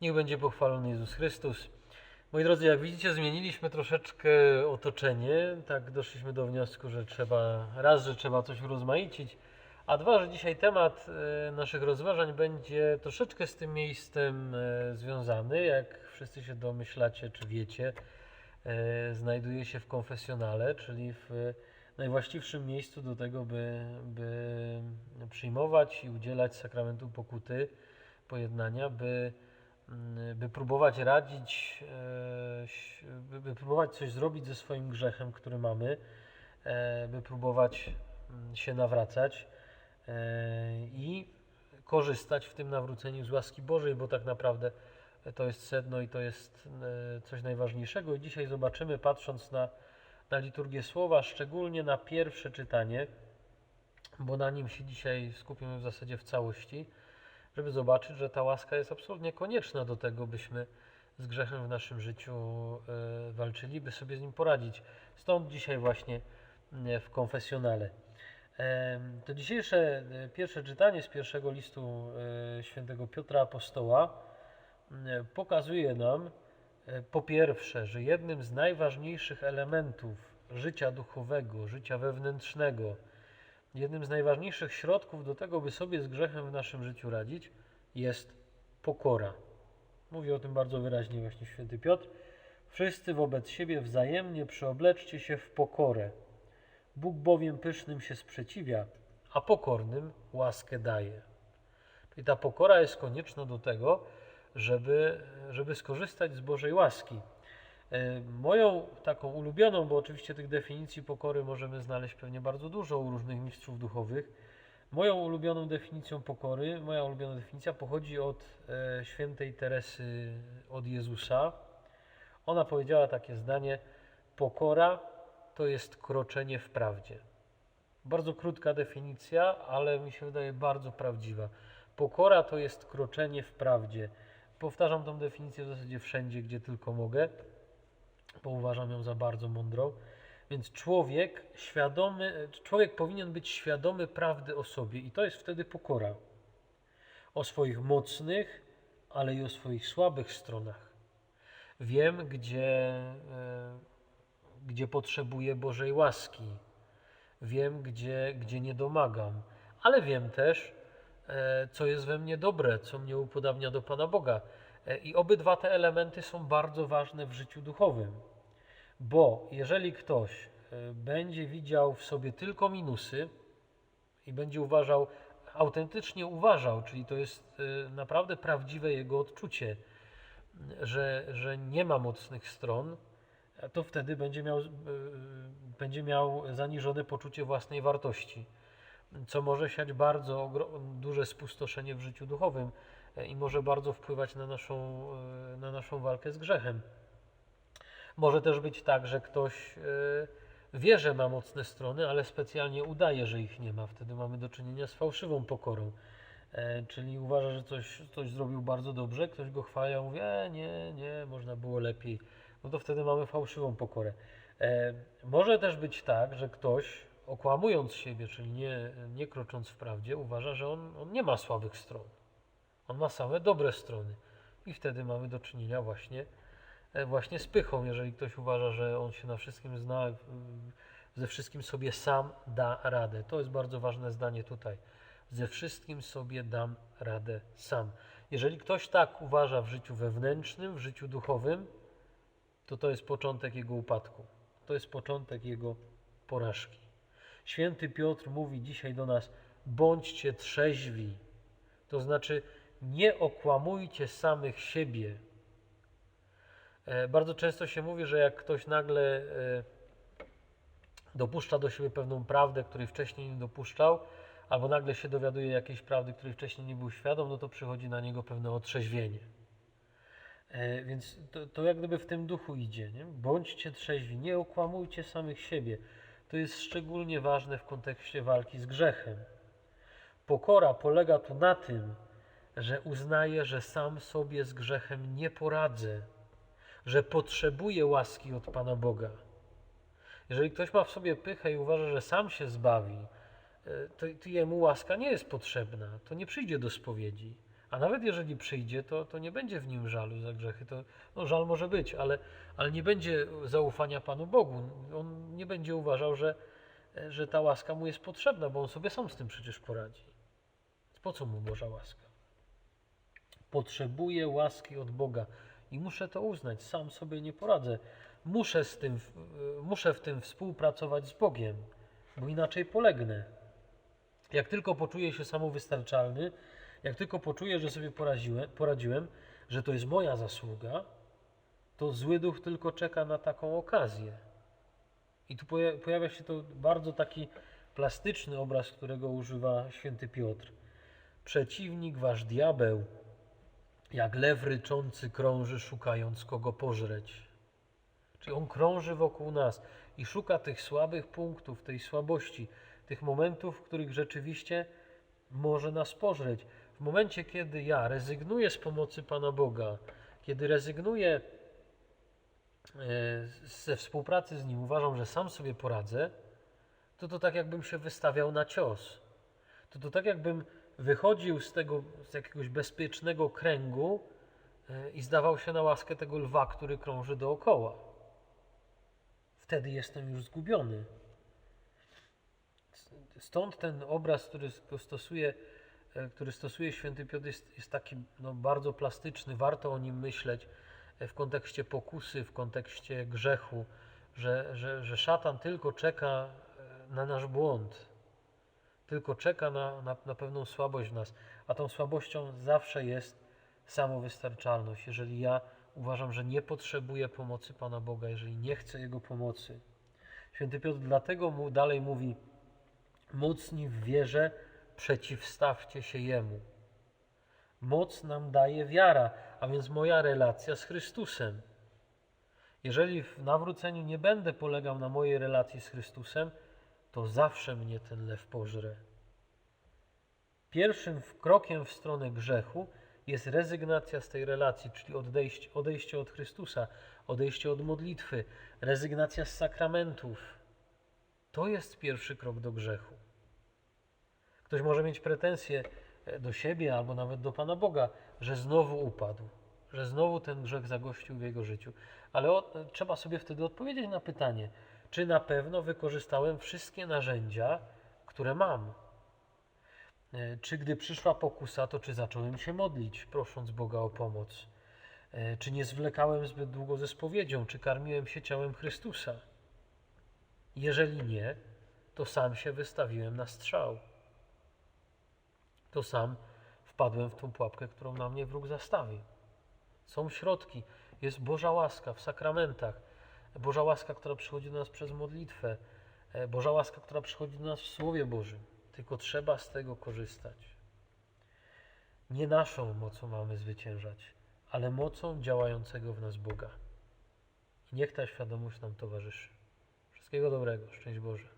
Niech będzie pochwalony Jezus Chrystus. Moi drodzy, jak widzicie, zmieniliśmy troszeczkę otoczenie. Tak doszliśmy do wniosku, że trzeba raz, że trzeba coś urozmaicić, a dwa, że dzisiaj temat e, naszych rozważań będzie troszeczkę z tym miejscem e, związany. Jak wszyscy się domyślacie, czy wiecie, e, znajduje się w konfesjonale, czyli w najwłaściwszym miejscu do tego, by, by przyjmować i udzielać sakramentu pokuty, pojednania, by by próbować radzić, e, ś- by, próbować coś zrobić ze swoim grzechem, który mamy, by próbować mm, się nawracać i korzystać w tym nawróceniu z łaski Bożej, bo tak naprawdę to jest sedno i to jest coś najważniejszego. I dzisiaj zobaczymy, patrząc na, na liturgię słowa, szczególnie na pierwsze czytanie, bo na nim się dzisiaj skupimy w zasadzie w całości żeby zobaczyć, że ta łaska jest absolutnie konieczna do tego, byśmy z grzechem w naszym życiu e, walczyli, by sobie z nim poradzić. Stąd dzisiaj właśnie e, w konfesjonale. To dzisiejsze e, pierwsze czytanie z pierwszego listu świętego Piotra Apostoła pokazuje nam po pierwsze, że jednym z najważniejszych elementów życia duchowego, życia wewnętrznego, jednym z najważniejszych środków do tego, by sobie z grzechem w naszym życiu radzić, jest pokora. Mówi o tym bardzo wyraźnie właśnie święty Piotr. Wszyscy wobec siebie wzajemnie przyobleczcie się w pokorę. Bóg bowiem pysznym się sprzeciwia, a pokornym łaskę daje. Czyli ta pokora jest konieczna do tego, żeby, żeby skorzystać z Bożej łaski. E, Moją taką ulubioną, bo oczywiście tych definicji pokory możemy znaleźć pewnie bardzo dużo u różnych mistrzów duchowych. Moją ulubioną definicją pokory, moja ulubiona definicja pochodzi od e, świętej Teresy od Jezusa. Ona powiedziała takie zdanie: Pokora to jest kroczenie w prawdzie. Bardzo krótka definicja, ale mi się wydaje bardzo prawdziwa. Pokora to jest kroczenie w prawdzie. Powtarzam tą definicję w zasadzie wszędzie, gdzie tylko mogę bo uważam ją za bardzo mądrą. Więc człowiek świadomy, człowiek powinien być świadomy prawdy o sobie i to jest wtedy pokora. O swoich mocnych, ale i o swoich słabych stronach. Wiem, gdzie, e, gdzie potrzebuję Bożej łaski. Wiem, gdzie, gdzie nie domagam, ale wiem też, e, co jest we mnie dobre, co mnie upodabnia do Pana Boga. E, I obydwa te elementy są bardzo ważne w życiu duchowym. Bo jeżeli ktoś e, będzie widział w sobie tylko minusy i będzie uważał, autentycznie uważał, czyli to jest e, naprawdę prawdziwe jego odczucie, że, że nie ma mocnych stron, to wtedy będzie miał, będzie miał zaniżone poczucie własnej wartości, co może siać bardzo duże spustoszenie w życiu duchowym i może bardzo wpływać na naszą, e, na naszą walkę z grzechem. Może też być tak, że ktoś e, wie, że ma mocne strony, ale specjalnie udaje, że ich nie ma. Wtedy mamy do czynienia z fałszywą pokorą. E, Czyli uważa, że coś, coś zrobił bardzo dobrze, ktoś go chwali, a mówi, e, nie, nie, można było lepiej. No to wtedy mamy fałszywą pokorę. E, Może też być tak, że ktoś okłamując siebie, czyli nie, nie krocząc w prawdzie, uważa, że on, on nie ma słabych stron. On ma same dobre strony. I wtedy mamy do czynienia właśnie e, właśnie z pychą, jeżeli ktoś uważa, że on się na wszystkim zna, ze wszystkim sobie sam da radę. To jest bardzo ważne zdanie tutaj. Ze wszystkim sobie dam radę sam. Jeżeli ktoś tak uważa w życiu wewnętrznym, w życiu duchowym, to to jest początek jego upadku. To jest początek jego porażki. Święty Piotr mówi dzisiaj do nas: bądźcie trzeźwi. To znaczy, nie okłamujcie samych siebie. E, Bardzo często się mówi, że jak ktoś nagle e, dopuszcza do siebie pewną prawdę, której wcześniej nie dopuszczał, albo nagle się dowiaduje jakiejś prawdy, której wcześniej nie był świadom, no to przychodzi na niego pewne otrzeźwienie. E, Więc to, to jak gdyby w tym duchu idzie. Nie? Bądźcie trzeźwi, nie okłamujcie samych siebie. To jest szczególnie ważne w kontekście walki z grzechem. Pokora polega tu na tym, że uznaję, że sam sobie z grzechem nie poradzę, że potrzebuję łaski od Pana Boga. Jeżeli ktoś ma w sobie pychę i uważa, że sam się zbawi, e, to, to jemu łaska nie jest potrzebna, to nie przyjdzie do spowiedzi. A nawet jeżeli przyjdzie, to, to nie będzie w nim żalu za grzechy. To, no, żal może być, ale, ale nie będzie zaufania Panu Bogu. On nie będzie uważał, że, że ta łaska mu jest potrzebna, bo on sobie sam z tym przecież poradzi. Po co mu Boża łaska? Potrzebuję łaski od Boga i muszę to uznać. Sam sobie nie poradzę. Muszę, z tym, muszę w tym współpracować z Bogiem, bo inaczej polegnę. Jak tylko poczuję się samowystarczalny, jak tylko poczuję, że sobie poradziłem, że to jest moja zasługa, to zły duch tylko czeka na taką okazję. I tu poja- pojawia się to bardzo taki plastyczny obraz, którego używa święty Piotr. Przeciwnik wasz diabeł, jak lew ryczący krąży, szukając kogo pożreć. Czyli on krąży wokół nas i szuka tych słabych punktów, tej słabości, tych momentów, w których rzeczywiście może nas pożreć. W momencie, kiedy ja rezygnuję z pomocy Pana Boga, kiedy rezygnuję e, ze współpracy z Nim, uważam, że sam sobie poradzę, to to tak jakbym się wystawiał na cios. To to tak jakbym wychodził z tego, z jakiegoś bezpiecznego kręgu e, i zdawał się na łaskę tego lwa, który krąży dookoła. Wtedy jestem już zgubiony. Stąd ten obraz, który stosuje, e, który stosuje święty Piotr, jest, jest taki no, bardzo plastyczny. Warto o nim myśleć e, w kontekście pokusy, w kontekście grzechu, że, że, że szatan tylko czeka na nasz błąd, tylko czeka na, na, na pewną słabość w nas, a tą słabością zawsze jest samowystarczalność. Jeżeli ja uważam, że nie potrzebuję pomocy Pana Boga, jeżeli nie chcę Jego pomocy. Święty Piotr dlatego mu dalej mówi, mocni w wierze, przeciwstawcie się Jemu. Moc nam daje wiara, a więc moja relacja z Chrystusem. Jeżeli w nawróceniu nie będę polegał na mojej relacji z Chrystusem, to zawsze mnie ten lew pożre. Pierwszym krokiem w stronę grzechu jest rezygnacja z tej relacji, czyli odejście, odejście od Chrystusa, odejście od modlitwy, rezygnacja z sakramentów. To jest pierwszy krok do grzechu. Ktoś może mieć pretensje do siebie albo nawet do Pana Boga, że znowu upadł, że znowu ten grzech zagościł w jego życiu. Ale o, trzeba sobie wtedy odpowiedzieć na pytanie, czy na pewno wykorzystałem wszystkie narzędzia, które mam. E, Czy gdy przyszła pokusa, to czy zacząłem się modlić, prosząc Boga o pomoc? E, Czy nie zwlekałem zbyt długo ze spowiedzią? Czy karmiłem się ciałem Chrystusa? Jeżeli nie, to sam się wystawiłem na strzał. To sam wpadłem w tą pułapkę, którą na mnie wróg zastawił. Są środki, jest Boża łaska w sakramentach, Boża łaska, która przychodzi do nas przez modlitwę, e, Boża łaska, która przychodzi do nas w Słowie Bożym. Tylko trzeba z tego korzystać. Nie naszą mocą mamy zwyciężać, ale mocą działającego w nas Boga. I niech ta świadomość nam towarzyszy. Wszystkiego dobrego. Szczęść Boże.